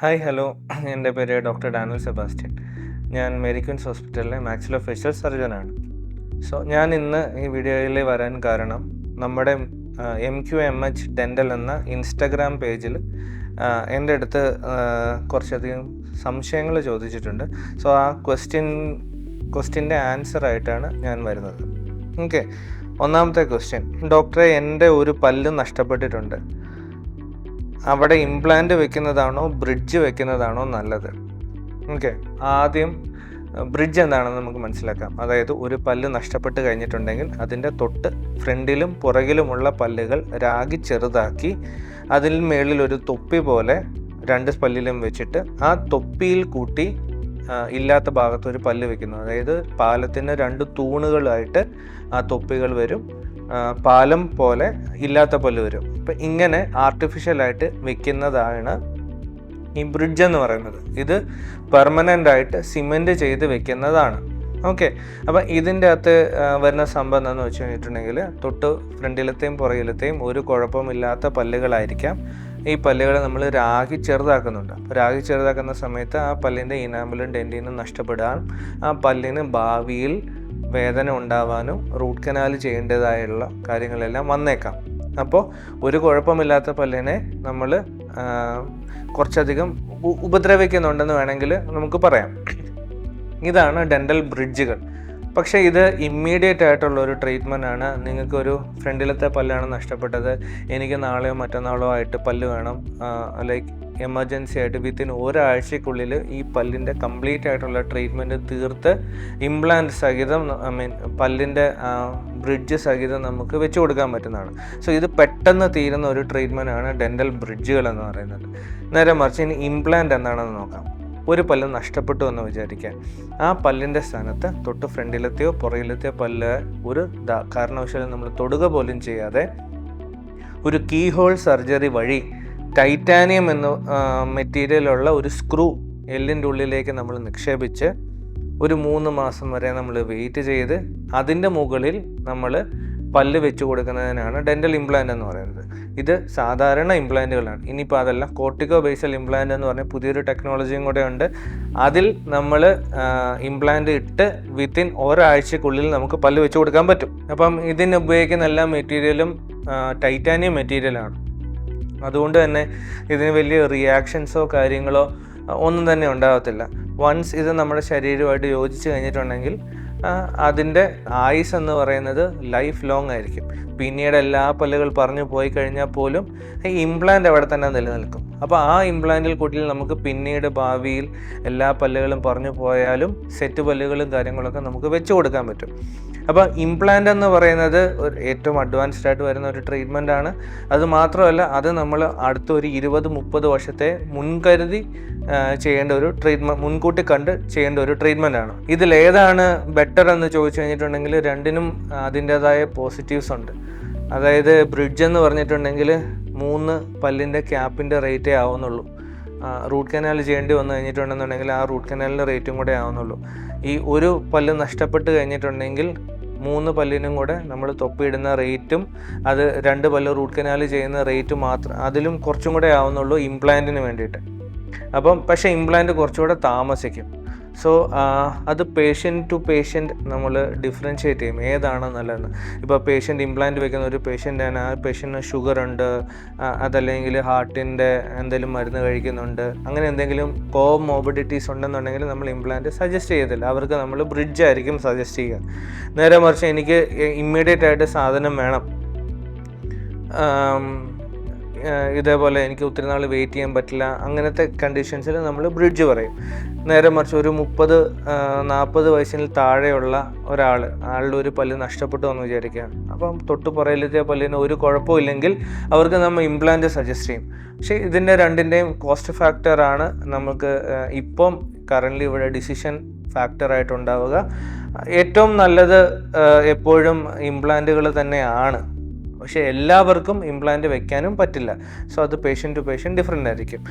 Hi hello എന്റെ പേര് doctor Daniel Sebastian. ഞാൻ മെരിക്വിൻസ് ഹോസ്പിറ്റലിലെ മാക്സിലോ ഫേഷ്യൽ സർജനാണ് സോ ഞാൻ ഇന്ന് ഈ വീഡിയോയിൽ വരാൻ കാരണം നമ്മുടെ M Q M H dental എന്ന ഇൻസ്റ്റഗ്രാം പേജിൽ എന്റെ അടുത്ത് കുറച്ചധികം സംശയങ്ങൾ ചോദിച്ചിട്ടുണ്ട്. സോ ആ ക്വസ്റ്റ്യൻ ക്വസ്റ്റ്യന്റെ ആൻസർ ആയിട്ടാണ് ഞാൻ വരുന്നത്. ഓക്കെ ഒന്നാമത്തെ ക്വസ്റ്റ്യൻ ഡോക്ടറെ എന്റെ ഒരു പല്ല് നഷ്ടപ്പെട്ടിട്ടുണ്ട്. അവിടെ ഇംപ്ലാന്റ് വെക്കുന്നതാണോ ബ്രിഡ്ജ് വെക്കുന്നതാണോ നല്ലത്? ഓക്കെ ആദ്യം ബ്രിഡ്ജ് എന്താണെന്ന് നമുക്ക് മനസ്സിലാക്കാം. അതായത് ഒരു പല്ല് നഷ്ടപ്പെട്ട് കഴിഞ്ഞിട്ടുണ്ടെങ്കിൽ അതിന്റെ തൊട്ട് ഫ്രണ്ടിലും പുറകിലുമുള്ള പല്ലുകൾ രാഗി ചെറുതാക്കി അതിൽ മേളിൽ ഒരു തൊപ്പി പോലെ രണ്ട് പല്ലിലും വെച്ചിട്ട് ആ തൊപ്പിയിൽ കൂട്ടി ഇല്ലാത്ത ഭാഗത്ത് ഒരു പല്ല് വെക്കുന്നു. അതായത് പാലത്തിന് രണ്ട് തൂണുകളായിട്ട് ആ തൊപ്പികൾ വരും. പാലം പോലെ ഇല്ലാത്ത പോലെ വരും. അപ്പം ഇങ്ങനെ ആർട്ടിഫിഷ്യലായിട്ട് വെക്കുന്നതാണ് ഈ ബ്രിഡ്ജ് എന്ന് പറയുന്നത്. ഇത് പെർമനന്റ് ആയിട്ട് സിമെന്റ് ചെയ്ത് വെക്കുന്നതാണ്. ഓക്കെ അപ്പം ഇതിന്റെ അകത്ത് വരുന്ന സംഭവം എന്താണെന്ന് വെച്ച് കഴിഞ്ഞിട്ടുണ്ടെങ്കിൽ തൊട്ട് ഫ്രണ്ടിലത്തെയും പുറകിലത്തെയും ഒരു കുഴപ്പമില്ലാത്ത പല്ലുകളായിരിക്കാം. ഈ പല്ലുകളെ നമ്മൾ രാഗി ചെറുതാക്കുന്നുണ്ട്. രാഗി ചെറുതാക്കുന്ന സമയത്ത് ആ പല്ലിന്റെ ഇനാമലും ഡെന്റിനും നഷ്ടപ്പെടാൻ ആ പല്ലിന് ഭാവിയിൽ വേദന ഉണ്ടാവാനും റൂട്ട് കനാൽ ചെയ്യേണ്ടതായുള്ള കാര്യങ്ങളെല്ലാം വന്നേക്കാം. അപ്പോൾ ഒരു കുഴപ്പമില്ലാത്ത പല്ലിനെ നമ്മൾ കുറച്ചധികം ഉപദ്രവിക്കുന്നുണ്ടെന്ന് വേണമെങ്കിൽ നമുക്ക് പറയാം. ഇതാണ് ഡെന്റൽ ബ്രിഡ്ജുകൾ. പക്ഷേ ഇത് ഇമ്മീഡിയറ്റ് ആയിട്ടുള്ള ഒരു ട്രീറ്റ്മെന്റ് ആണ്. നിങ്ങൾക്കൊരു ഫ്രണ്ടിലത്തെ പല്ലാണ് നഷ്ടപ്പെട്ടത്. എനിക്ക് നാളെയോ മറ്റന്നാളോ ആയിട്ട് പല്ല് വേണം. ലൈക്ക് എമർജൻസി ആയിട്ട് വിത്തിൻ ഒരാഴ്ചക്കുള്ളിൽ ഈ പല്ലിന്റെ കംപ്ലീറ്റ് ആയിട്ടുള്ള ട്രീറ്റ്മെന്റ് തീർത്ത് ഇംപ്ലാന്റ് സഹിതം ഐ മീൻ പല്ലിന്റെ ബ്രിഡ്ജ് സഹിതം നമുക്ക് വെച്ച് കൊടുക്കാൻ പറ്റുന്നതാണ്. സോ ഇത് പെട്ടെന്ന് തീരുന്ന ഒരു ട്രീറ്റ്മെന്റ് ആണ് ഡെന്റൽ ബ്രിഡ്ജുകൾ എന്ന് പറയുന്നത്. നേരെ മറിച്ച് ഇനി ഇംപ്ലാന്റ് എന്താണെന്ന് നോക്കാം. ഒരു പല്ല് നഷ്ടപ്പെട്ടു എന്ന് വിചാരിക്കുക ആ പല്ലിന്റെ സ്ഥാനത്ത് തൊട്ട് ഫ്രണ്ടിലെത്തെയോ പുറകിലത്തെയോ പല്ല് ഒരു കാരണവശാലും നമ്മൾ തൊടുക പോലും ചെയ്യാതെ ഒരു കീ ഹോൾ സർജറി വഴി ടൈറ്റാനിയം എന്ന മെറ്റീരിയലുള്ള ഒരു സ്ക്രൂ എല്ലിന്റെ ഉള്ളിലേക്ക് നമ്മൾ നിക്ഷേപിച്ച് ഒരു മൂന്ന് മാസം വരെ നമ്മൾ വെയിറ്റ് ചെയ്ത് അതിന്റെ മുകളിൽ നമ്മൾ പല്ല് വെച്ച് കൊടുക്കുന്നതിനാണ് ഡെന്റൽ ഇംപ്ലാന്റ് എന്ന് പറയുന്നത്. ഇത് സാധാരണ ഇംപ്ലാന്റുകളാണ് ഇനിയിപ്പോൾ അതല്ല കോർട്ടിക്കോ ബേസൽ ഇംപ്ലാന്റ് എന്ന് പറഞ്ഞ പുതിയൊരു ടെക്നോളജിയും കൂടെ ഉണ്ട്. അതിൽ നമ്മൾ ഇംപ്ലാന്റ് ഇട്ട് വിത്തിൻ ഒരാഴ്ചക്കുള്ളിൽ നമുക്ക് പല്ല് വെച്ച് കൊടുക്കാൻ പറ്റും. അപ്പം ഇതിന് ഉപയോഗിക്കുന്ന എല്ലാ മെറ്റീരിയലും ടൈറ്റാനിയം മെറ്റീരിയലാണ് അതുകൊണ്ട് തന്നെ ഇതിന് വലിയ റിയാക്ഷൻസോ കാര്യങ്ങളോ ഒന്നും തന്നെ ഉണ്ടാകത്തില്ല. വൺസ് ഇത് നമ്മുടെ ശരീരമായിട്ട് യോജിച്ച് കഴിഞ്ഞിട്ടുണ്ടെങ്കിൽ അതിന്റെ ആയുസ് എന്ന് പറയുന്നത് ലൈഫ് ലോങ് ആയിരിക്കും. പിന്നീട് എല്ലാ പല്ലുകൾ പറഞ്ഞു പോയി കഴിഞ്ഞാൽ പോലും ഈ അവിടെ തന്നെ നിലനിൽക്കും. അപ്പോൾ ആ ഇംപ്ലാന്റിൽ കൂട്ടിൽ നമുക്ക് പിന്നീട് ഭാവിയിൽ എല്ലാ പല്ലുകളും പറഞ്ഞു പോയാലും സെറ്റ് പല്ലുകളും കാര്യങ്ങളൊക്കെ നമുക്ക് വെച്ച് കൊടുക്കാൻ പറ്റും. അപ്പോൾ ഇംപ്ലാന്റ് എന്ന് പറയുന്നത് ഏറ്റവും അഡ്വാൻസ്ഡ് ആയിട്ട് വരുന്ന ഒരു ട്രീറ്റ്മെന്റ് ആണ്. അത് മാത്രമല്ല അത് നമ്മൾ അടുത്ത ഒരു ഇരുപത് മുപ്പത് വർഷത്തെ മുൻകരുതി ചെയ്യേണ്ട ഒരു ട്രീറ്റ്മെന്റ് മുൻകൂട്ടി കണ്ട് ചെയ്യേണ്ട ഒരു ട്രീറ്റ്മെന്റ് ആണ്. ഇതിൽ ഏതാണ് ബെറ്റർ എന്ന് ചോദിച്ചു കഴിഞ്ഞിട്ടുണ്ടെങ്കിൽ രണ്ടിനും അതിന്റേതായ പോസിറ്റീവ്സ് ഉണ്ട്. അതായത് ബ്രിഡ്ജ് എന്ന് പറഞ്ഞിട്ടുണ്ടെങ്കിൽ മൂന്ന് പല്ലിന്റെ ക്യാപ്പിന്റെ റേറ്റേ ആവുന്നുള്ളൂ. റൂട്ട് കനാൽ ചെയ്യേണ്ടി വന്നു കഴിഞ്ഞിട്ടുണ്ടെന്നുണ്ടെങ്കിൽ ആ റൂട്ട് കനാലിന്റെ റേറ്റും കൂടെ ആവുന്നുള്ളൂ. ഈ ഒരു പല്ല് നഷ്ടപ്പെട്ട് കഴിഞ്ഞിട്ടുണ്ടെങ്കിൽ മൂന്ന് പല്ലിനും കൂടെ നമ്മൾ തൊപ്പിയിടുന്ന റേറ്റും അത് രണ്ട് പല്ല് റൂട്ട് കനാൽ ചെയ്യുന്ന റേറ്റ് മാത്രം അതിലും കുറച്ചും കൂടെ ആവുന്നുള്ളൂ ഇംപ്ലാന്റിന് വേണ്ടിയിട്ട്. അപ്പം പക്ഷേ ഇംപ്ലാന്റ് കുറച്ചുകൂടെ താമസിക്കും. സോ അത് പേഷ്യന്റ് ടു പേഷ്യന്റ് നമ്മൾ ഡിഫറൻഷ്യേറ്റ് ചെയ്യും ഏതാണ് നല്ലതെന്ന് ഇപ്പോൾ പേഷ്യന്റ് ഇംപ്ലാന്റ് വെക്കുന്ന ഒരു പേഷ്യന്റാണ് ആ പേഷ്യന്റിന് ഷുഗർ ഉണ്ട്. അതല്ലെങ്കിൽ ഹാർട്ടിന്റെ എന്തെങ്കിലും മരുന്ന് കഴിക്കുന്നുണ്ട്. അങ്ങനെ എന്തെങ്കിലും കോ മോബിഡിറ്റീസ് ഉണ്ടെന്നുണ്ടെങ്കിൽ നമ്മൾ ഇംപ്ലാന്റ് സജസ്റ്റ് ചെയ്യത്തില്ല. അവർക്ക് നമ്മൾ ബ്രിഡ്ജ് ആയിരിക്കും സജസ്റ്റ് ചെയ്യുക. നേരെ മറിച്ച് എനിക്ക് ഇമ്മീഡിയറ്റ് ആയിട്ട് സാധനം വേണം. ഇതേപോലെ എനിക്ക് ഒത്തിരി നാൾ വെയിറ്റ് ചെയ്യാൻ പറ്റില്ല. അങ്ങനത്തെ കണ്ടീഷൻസിൽ നമ്മൾ ബ്രിഡ്ജ് പറയും. നേരെ മറിച്ച് ഒരു മുപ്പത് നാൽപ്പത് വയസ്സിന് താഴെയുള്ള ഒരാൾ ആളുടെ ഒരു പല്ല് നഷ്ടപ്പെട്ടു എന്ന് വിചാരിക്കുക അപ്പം തൊട്ട് പുറയിലത്തെ പല്ലിന് ഒരു കുഴപ്പമില്ലെങ്കിൽ അവർക്ക് നമ്മൾ ഇംപ്ലാന്റ് സജസ്റ്റ് ചെയ്യും. പക്ഷേ ഇതിന്റെ രണ്ടിന്റെയും കോസ്റ്റ് ഫാക്ടറാണ് നമുക്ക് ഇപ്പം കറന്റ് ഇവിടെ ഡിസിഷൻ ഫാക്ടറായിട്ടുണ്ടാവുക ഏറ്റവും നല്ലത് എപ്പോഴും ഇംപ്ലാന്റുകൾ തന്നെയാണ്. പക്ഷേ എല്ലാവർക്കും ഇംപ്ലാന്റ് വെക്കാനും പറ്റില്ല. സോ അത് പേഷ്യന്റ് ടു പേഷ്യന്റ് ഡിഫറെന്റ് ആയിരിക്കും.